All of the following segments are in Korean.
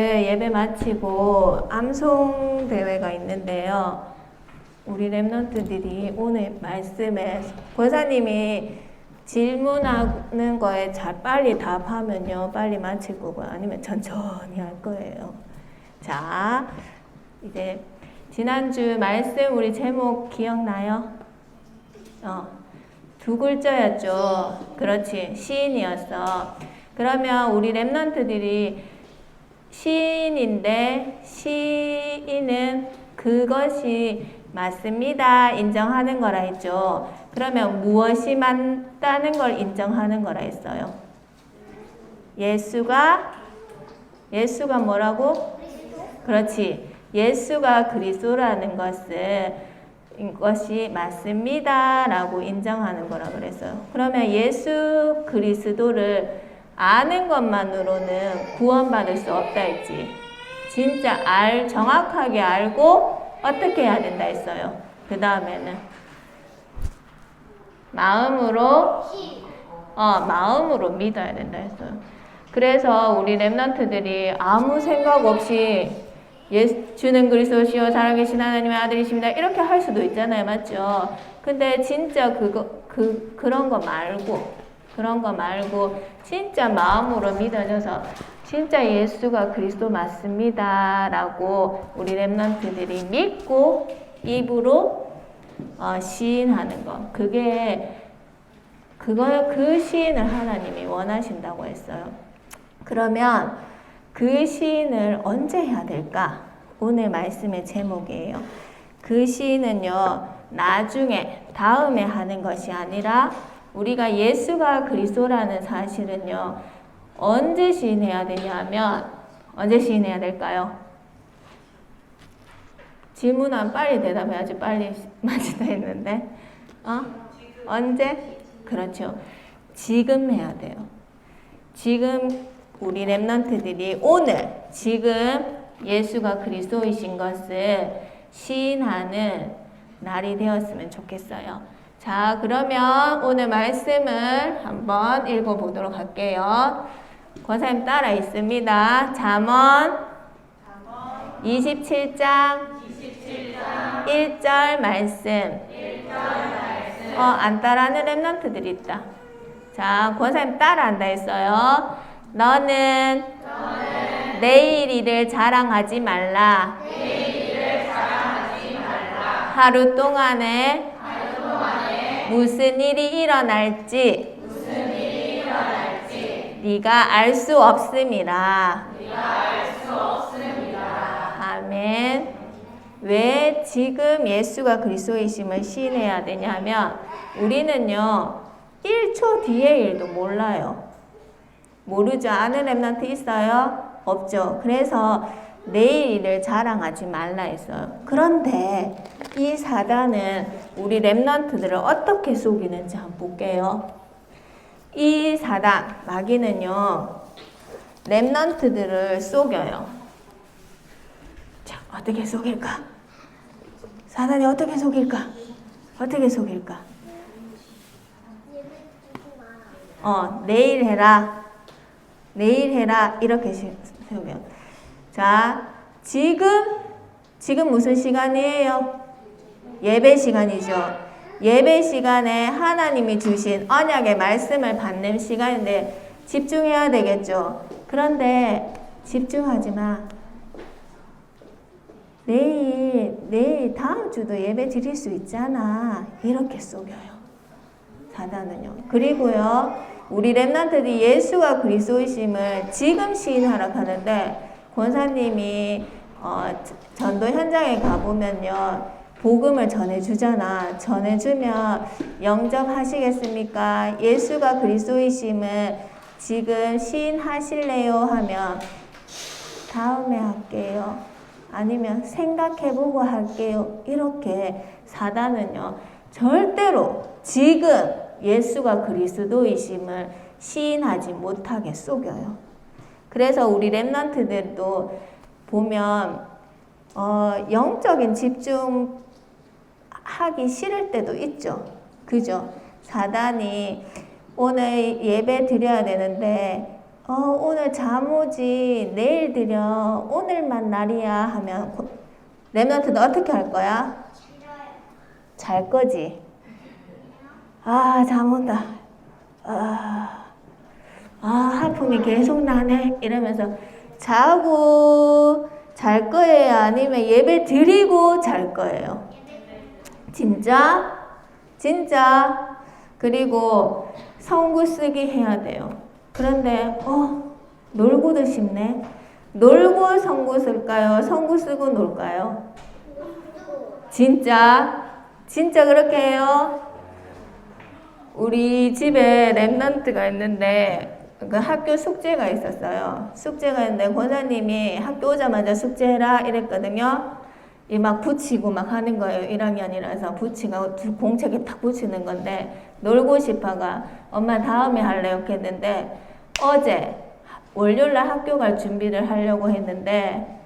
예배 마치고 암송 대회가 있는데요. 우리 랩런트들이 오늘 말씀에 권사님이 질문하는 거에 잘 빨리 답하면요. 빨리 마칠 거고요. 아니면 천천히 할 거예요. 자, 이제 지난주 말씀 우리 제목 기억나요? 어, 두 글자였죠. 그렇지. 시인이었어. 그러면 우리 랩런트들이 시인인데 시인은 그것이 맞습니다. 인정하는 거라 했죠. 그러면 무엇이 맞다는 걸 인정하는 거라 했어요. 예수가 예수가 뭐라고? 그렇지. 예수가 그리스도라는 것을 것이 맞습니다라고 인정하는 거라 그랬어요. 그러면 예수 그리스도를 아는 것만으로는 구원받을 수 없다 했지. 진짜 알 정확하게 알고 어떻게 해야 된다 했어요. 그 다음에는 마음으로 어 마음으로 믿어야 된다 했어요. 그래서 우리 렘넌트들이 아무 생각 없이 예, 주는 그리스도시요 살아계신 하나님의 아들이십니다. 이렇게 할 수도 있잖아요. 맞죠? 근데 진짜 그거 그 그런 거 말고 그런 거 말고 진짜 마음으로 믿어져서 진짜 예수가 그리스도 맞습니다라고 우리 렘넌트들이 믿고 입으로 어, 시인하는 거 그게 그거 그 시인을 하나님이 원하신다고 했어요. 그러면 그 시인을 언제 해야 될까? 오늘 말씀의 제목이에요. 그 시인은요 나중에 다음에 하는 것이 아니라 우리가 예수가 그리스도라는 사실은요, 언제 시인해야 되냐면, 언제 시인해야 될까요? 질문은 빨리 대답해야지, 빨리 맞다 했는데. 어? 언제? 그렇죠. 지금 해야 돼요. 지금 우리 랩런트들이 오늘, 지금 예수가 그리스도이신 것을 시인하는 날이 되었으면 좋겠어요. 자, 그러면 오늘 말씀을 한번 읽어보도록 할게요. 권사님 따라 있습니다. 잠언 27장 1절 말씀. 어, 안 따라하는 랩런트들이 있다. 자, 권사님 따라한다 했어요. 너는, 내일 일을 자랑하지 말라. 하루 동안에 무슨 일이 일어날지 네가 알 수 없음이라. 아멘. 왜 지금 예수가 그리스도이심을 시인해야 되냐면 우리는요 1초 뒤의 일도 몰라요. 모르죠. 아는 랩런트 있어요? 없죠. 그래서 내일 일을 자랑하지 말라 했어요. 그런데 이 사단은 우리 랩런트들을 어떻게 속이는지 한번 볼게요. 이 사단, 마귀는요, 랩런트들을 속여요. 자, 어떻게 속일까? 사단이 어떻게 속일까? 어떻게 속일까? 어, 내일 해라. 내일 해라. 이렇게 속여. 자, 지금, 지금 무슨 시간이에요? 예배 시간이죠. 예배 시간에 하나님이 주신 언약의 말씀을 받는 시간인데 집중해야 되겠죠. 그런데 집중하지 마. 내일, 내일 다음 주도 예배 드릴 수 있잖아. 이렇게 속여요. 사단은요. 그리고요, 우리 랩런트들이 예수가 그리스도이심을 지금 시인하라 하는데 권사님이 어, 전도 현장에 가보면요. 복음을 전해주잖아. 전해주면 영접하시겠습니까? 예수가 그리스도이심을 지금 시인하실래요? 하면 다음에 할게요. 아니면 생각해보고 할게요. 이렇게 사단은요. 절대로 지금 예수가 그리스도이심을 시인하지 못하게 속여요. 그래서 우리 랩런트들도 보면 어, 영적인 집중 하기 싫을 때도 있죠. 그죠? 사단이 오늘 예배 드려야 되는데 어, 오늘 잠 오지 내일 드려 오늘만 날이야 하면 고- 랩런트는 어떻게 할 거야? 잘 거지. 아, 잠 온다. 아, 아, 하품이 계속 나네. 이러면서 자고 잘 거예요? 아니면 예배 드리고 잘 거예요? 진짜? 진짜? 그리고 성구 쓰기 해야 돼요. 그런데, 어, 놀고도 싶네. 놀고 성구 쓸까요? 성구 쓰고 놀까요? 진짜? 진짜 그렇게 해요? 우리 집에 랩런트가 있는데 그 학교 숙제가 있었어요. 숙제가 있는데 권사님이 학교 오자마자 숙제해라 이랬거든요. 이 막 붙이고 막 하는 거예요. 1학년이라서 붙이고 공책에 탁 붙이는 건데 놀고 싶어가 엄마 다음에 할래 이렇게 했는데 어제 월요일날 학교 갈 준비를 하려고 했는데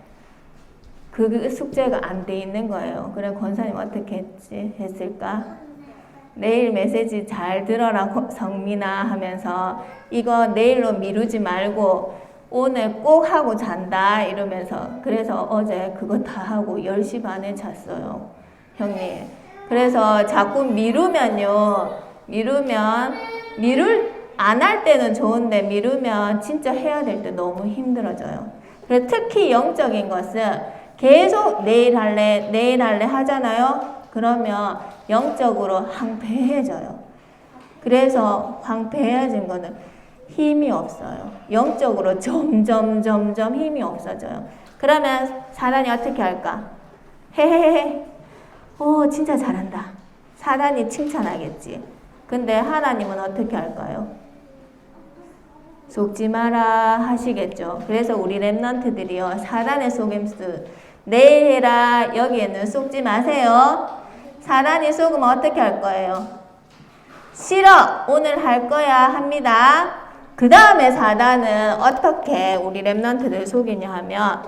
그 숙제가 안 돼 있는 거예요. 그래 권사님 어떻게 했지 했을까? 내일 메시지 잘 들어라 고- 성민아 하면서 이거 내일로 미루지 말고 오늘 꼭 하고 잔다 이러면서 그래서 어제 그거 다 하고 10시 반에 잤어요 형님. 그래서 자꾸 미루면요. 미루면 미룰 안 할 때는 좋은데 미루면 진짜 해야 될 때 너무 힘들어져요. 그래서 특히 영적인 것은 계속 내일 할래 내일 할래 하잖아요 그러면 영적으로 황폐해져요. 그래서 황폐해진 거는 힘이 없어요. 영적으로 점점 점점 힘이 없어져요. 그러면 사단이 어떻게 할까? 헤헤헤. 오 진짜 잘한다. 사단이 칭찬하겠지. 근데 하나님은 어떻게 할까요? 속지 마라 하시겠죠. 그래서 우리 랩런트들이요 사단의 속임수 내일 해라 여기에는 속지 마세요. 사단이 속으면 어떻게 할 거예요? 싫어 오늘 할 거야 합니다. 그 다음에 사단은 어떻게 우리 랩런트들 속이냐 하면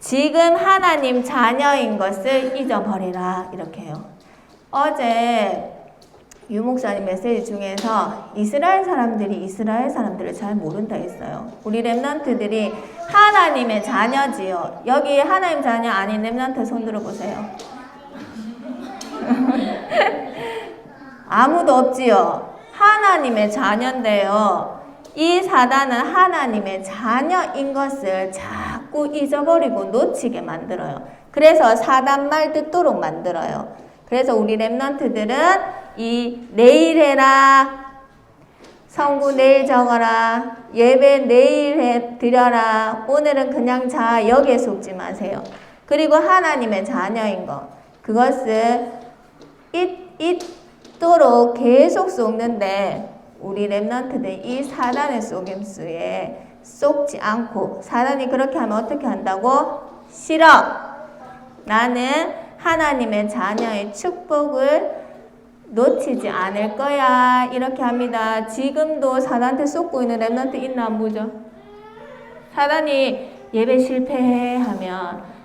지금 하나님 자녀인 것을 잊어버리라 이렇게 해요. 어제 유 목사님 메시지 중에서 이스라엘 사람들이 이스라엘 사람들을 잘 모른다 했어요. 우리 랩런트들이 하나님의 자녀지요. 여기 하나님 자녀 아닌 랩런트 손 들어보세요. 아무도 없지요. 하나님의 자녀인데요. 이 사단은 하나님의 자녀인 것을 자꾸 잊어버리고 놓치게 만들어요. 그래서 사단 말 듣도록 만들어요. 그래서 우리 랩런트들은 이 내일 해라, 성구 내일 적어라, 예배 내일 해 드려라, 오늘은 그냥 자 여기에 속지 마세요. 그리고 하나님의 자녀인 것 그것을 잊, 잊도록 계속 속는데 우리 랩런트들 이 사단의 속임수에 속지 않고 사단이 그렇게 하면 어떻게 한다고? 싫어. 나는 하나님의 자녀의 축복을 놓치지 않을 거야. 이렇게 합니다. 지금도 사단한테 쏟고 있는 랩런트 있나 안 보죠? 사단이 예배 실패해 하면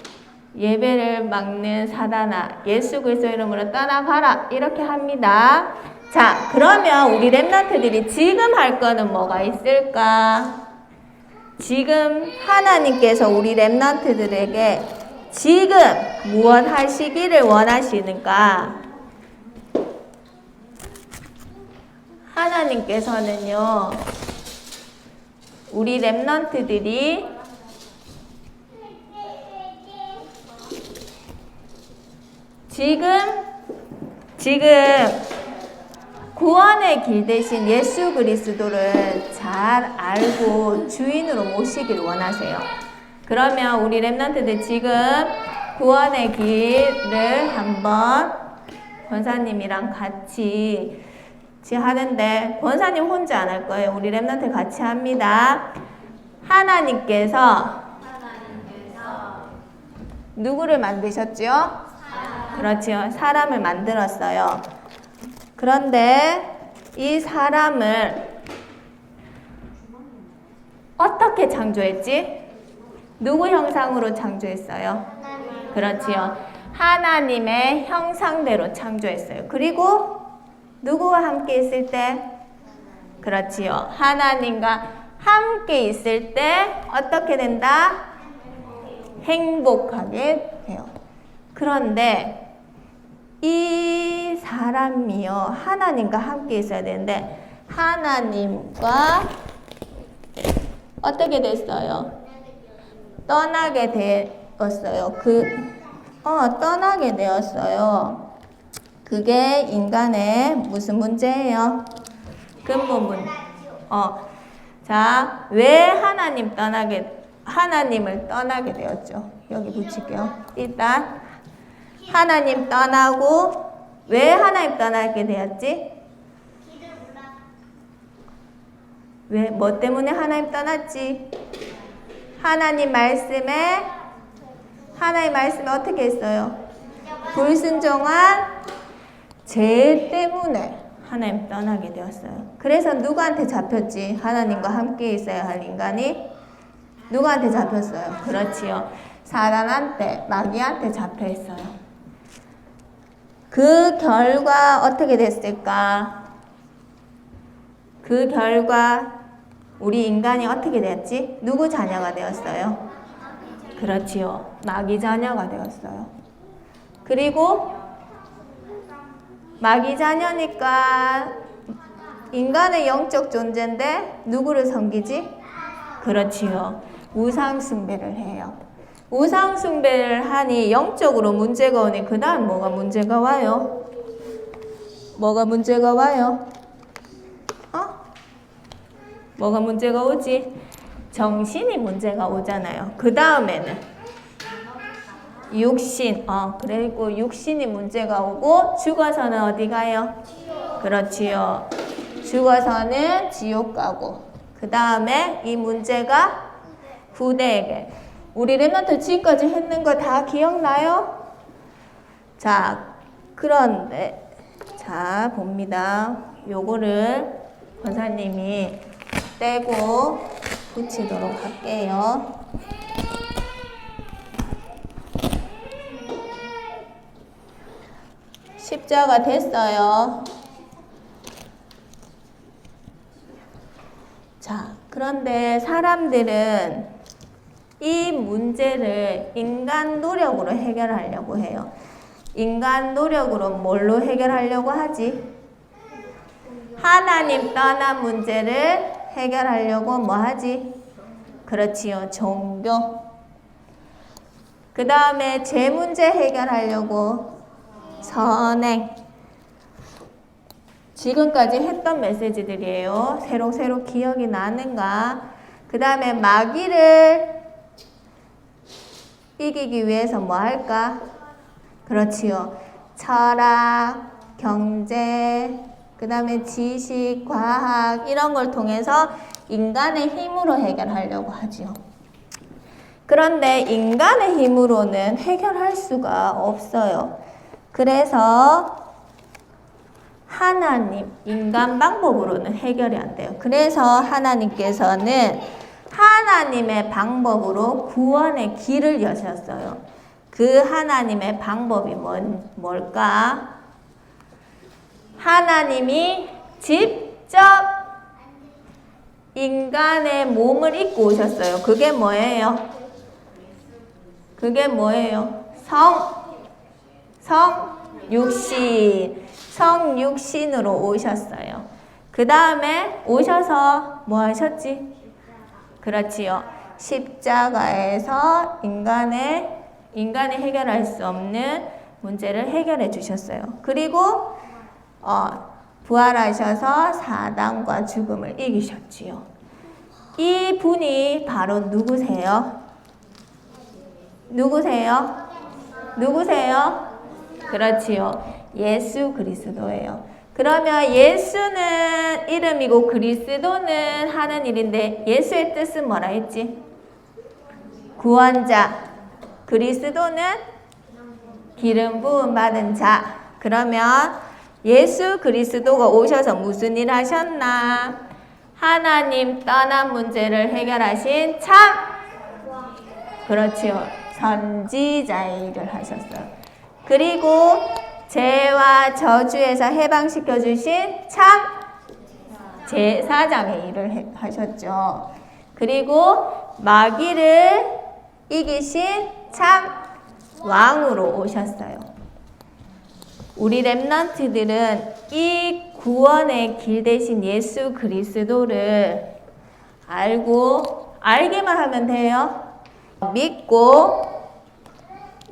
예배를 막는 사단아 예수 그리스도 이름으로 떠나가라 이렇게 합니다. 자 그러면 우리 랩런트들이 지금 할 거는 뭐가 있을까? 지금 하나님께서 우리 랩런트들에게 지금 무엇 하시기를 원하시는가? 하나님께서는요, 우리 랩런트들이 지금, 지금 구원의 길 대신 예수 그리스도를 잘 알고 주인으로 모시기를 원하세요. 그러면 우리 랩런트들 지금 구원의 길을 한번 권사님이랑 같이 같이 하는데 권사님 혼자 안 할 거예요. 우리 랩런트 같이 합니다. 하나님께서 누구를 만드셨죠? 그렇지요. 사람을 만들었어요. 그런데 이 사람을 어떻게 창조했지? 누구 형상으로 창조했어요? 그렇지요. 하나님의 형상대로 창조했어요. 그리고 누구와 함께 있을 때? 그렇지요. 하나님과 함께 있을 때 어떻게 된다? 행복하게 돼요. 그런데 이 사람이요 하나님과 함께 있어야 되는데 하나님과 어떻게 됐어요? 떠나게 되었어요. 그, 어, 떠나게 되었어요. 그게 인간의 무슨 문제예요? 근본 문. 어, 자, 왜 하나님 떠나게, 하나님을 떠나게 되었죠? 여기 붙일게요. 일단, 하나님 떠나고, 왜 하나님 떠나게 되었지? 왜, 뭐 때문에 하나님 떠났지? 하나님 말씀에, 하나님 말씀에 어떻게 했어요? 불순종한 죄 때문에 하나님 떠나게 되었어요. 그래서 누구한테 잡혔지? 하나님과 함께 있어야 할 인간이 누구한테 잡혔어요? 그렇지요. 사단한테, 마귀한테 잡혀 있어요. 그 결과 어떻게 됐을까? 그 결과 우리 인간이 어떻게 됐지? 누구 자녀가 되었어요? 그렇지요. 마귀 자녀가 되었어요. 그리고 마귀 자녀니까 인간의 영적 존재인데 누구를 섬기지? 그렇지요. 우상 숭배를 해요. 우상 숭배를 하니 영적으로 문제가 오니 그 다음 뭐가 문제가 와요? 뭐가 문제가 와요? 어? 뭐가 문제가 오지? 정신이 문제가 오잖아요. 그 다음에는 육신, 어, 그리고 육신이 문제가 오고 죽어서는 어디 가요? 그렇지요. 죽어서는 지옥 가고 그 다음에 이 문제가 후대에게 우리 랩런트 지금까지 했는 거 다 기억나요? 자, 그런데 자 봅니다. 요거를 권사님이 떼고 붙이도록 할게요. 십자가 됐어요. 자, 그런데 사람들은 이 문제를 인간 노력으로 해결하려고 해요. 인간 노력으로 뭘로 해결하려고 하지? 하나님 떠난 문제를 해결하려고 뭐 하지? 그렇지요. 종교. 그 다음에 제 문제 해결하려고 선행. 지금까지 했던 메시지들이에요. 새로 기억이 나는가? 그 다음에 마귀를 이기기 위해서 뭐 할까? 그렇지요. 철학, 경제, 그 다음에 지식, 과학 이런 걸 통해서 인간의 힘으로 해결하려고 하지요. 그런데 인간의 힘으로는 해결할 수가 없어요. 그래서 하나님, 인간 방법으로는 해결이 안 돼요. 그래서 하나님께서는 하나님의 방법으로 구원의 길을 여셨어요. 그 하나님의 방법이 뭔, 뭘까? 하나님이 직접 인간의 몸을 입고 오셨어요. 그게 뭐예요? 그게 뭐예요? 성, 성, 육신. 성, 육신으로 오셨어요. 그 다음에 오셔서 뭐 하셨지? 그렇지요. 십자가에서 인간의, 인간이 해결할 수 없는 문제를 해결해 주셨어요. 그리고, 어, 부활하셔서 사단과 죽음을 이기셨지요. 이 분이 바로 누구세요? 누구세요? 누구세요? 그렇지요. 예수 그리스도예요. 그러면 예수는 이름이고 그리스도는 하는 일인데 예수의 뜻은 뭐라 했지? 구원자. 그리스도는 기름 부음 받은 자. 그러면 예수 그리스도가 오셔서 무슨 일 하셨나? 하나님 떠난 문제를 해결하신 참 그렇지요. 선지자의 일을 하셨어요. 그리고 죄와 저주에서 해방시켜 주신 참 제사장의 일을 해- 하셨죠. 그리고 마귀를 이기신 참 왕으로 오셨어요. 우리 랩런트들은 이 구원의 길 대신 예수 그리스도를 알고 알기만 하면 돼요. 믿고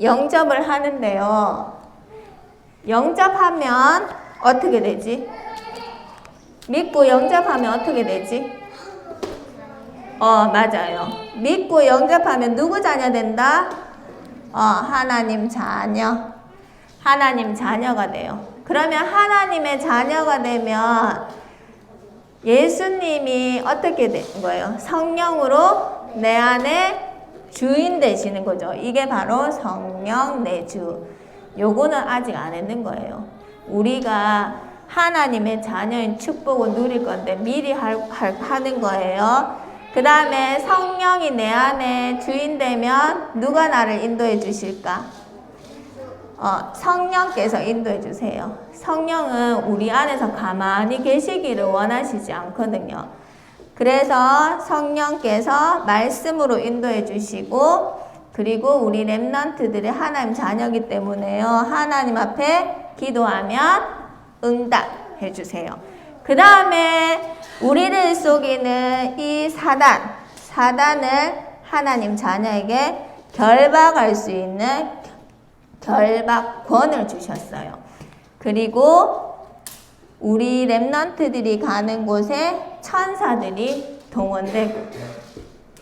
영접을 하는데요. 영접하면 어떻게 되지? 믿고 영접하면 어떻게 되지? 어, 맞아요. 믿고 영접하면 누구 자녀 된다? 어, 하나님 자녀. 하나님 자녀가 돼요. 그러면 하나님의 자녀가 되면 예수님이 어떻게 된 거예요? 성령으로 내 안에 주인 되시는 거죠. 이게 바로 성령 내주. 요거는 아직 안 했는 거예요. 우리가 하나님의 자녀인 축복을 누릴 건데 미리 할, 할, 하는 거예요. 그 다음에 성령이 내 안에 주인 되면 누가 나를 인도해 주실까? 어, 성령께서 인도해 주세요. 성령은 우리 안에서 가만히 계시기를 원하시지 않거든요. 그래서 성령께서 말씀으로 인도해 주시고 그리고 우리 랩런트들이 하나님 자녀이기 때문에요. 하나님 앞에 기도하면 응답해 주세요. 그 다음에 우리를 속이는 이 사단, 사단을 하나님 자녀에게 결박할 수 있는 결박권을 주셨어요. 그리고 우리 랩런트들이 가는 곳에 천사들이 동원되고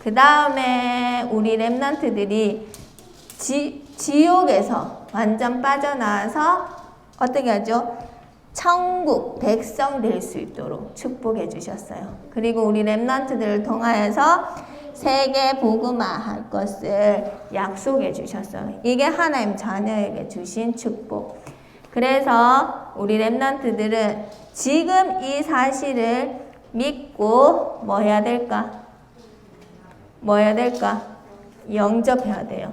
그 다음에 우리 랩런트들이 지, 지옥에서 완전 빠져나와서 어떻게 하죠? 천국 백성 될 수 있도록 축복해 주셨어요. 그리고 우리 랩런트들을 통하여서 세계 복음화 할 것을 약속해 주셨어요. 이게 하나님 자녀에게 주신 축복. 그래서 우리 랩런트들은 지금 이 사실을 믿고 뭐 해야 될까? 뭐 해야 될까? 영접해야 돼요.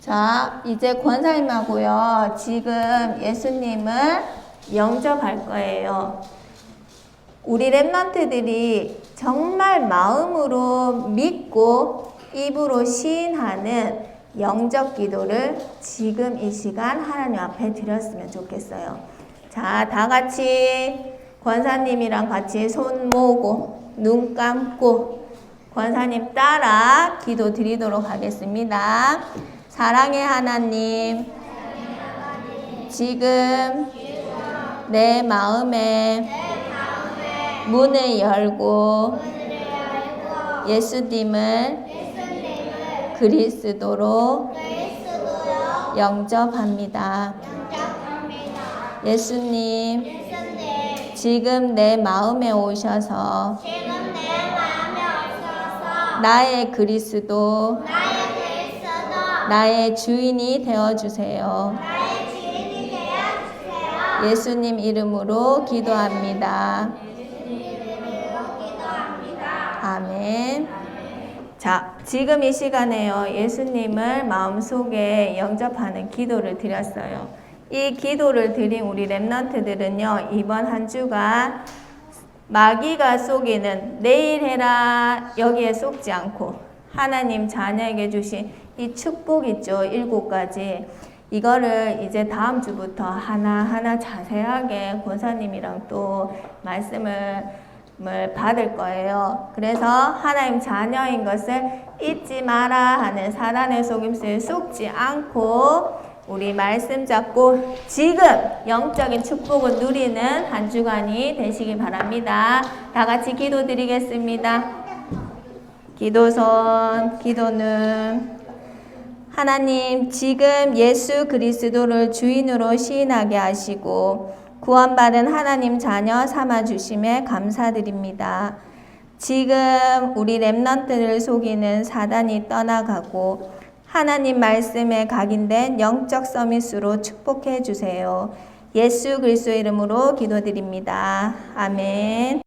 자, 이제 권사님하고요. 지금 예수님을 영접할 거예요. 우리 랩런트들이 정말 마음으로 믿고 입으로 시인하는 영접 기도를 지금 이 시간 하나님 앞에 드렸으면 좋겠어요. 자, 다 같이 권사님이랑 같이 손 모으고 눈 감고 권사님 따라 기도 드리도록 하겠습니다. 사랑의 하나님, 지금 내 마음에 문을 열고 예수님을 그리스도로 영접합니다. 예수님, 지금 내 마음에 오셔서 나의 그리스도, 나의 주인이 되어 주세요. 예수님 이름으로 기도합니다. 아멘. 자, 지금 이 시간에요. 예수님을 마음속에 영접하는 기도를 드렸어요. 이 기도를 드린 우리 랩런트들은요, 이번 한 주가 마귀가 속이는 내일 해라 여기에 속지 않고 하나님 자녀에게 주신 이 축복 있죠. 일곱 가지. 이거를 이제 다음 주부터 하나하나 자세하게 권사님이랑 또 말씀을 을 받을 거예요. 그래서 하나님 자녀인 것을 잊지 마라 하는 사단의 속임수에 속지 않고 우리 말씀 잡고 지금 영적인 축복을 누리는 한 주간이 되시기 바랍니다. 다 같이 기도 드리겠습니다. 기도선, 기도는 하나님, 지금 예수 그리스도를 주인으로 시인하게 하시고 구원받은 하나님 자녀 삼아 주심에 감사드립니다. 지금 우리 랩런트를 속이는 사단이 떠나가고 하나님 말씀에 각인된 영적 서밋으로 축복해 주세요. 예수 그리스도 이름으로 기도드립니다. 아멘.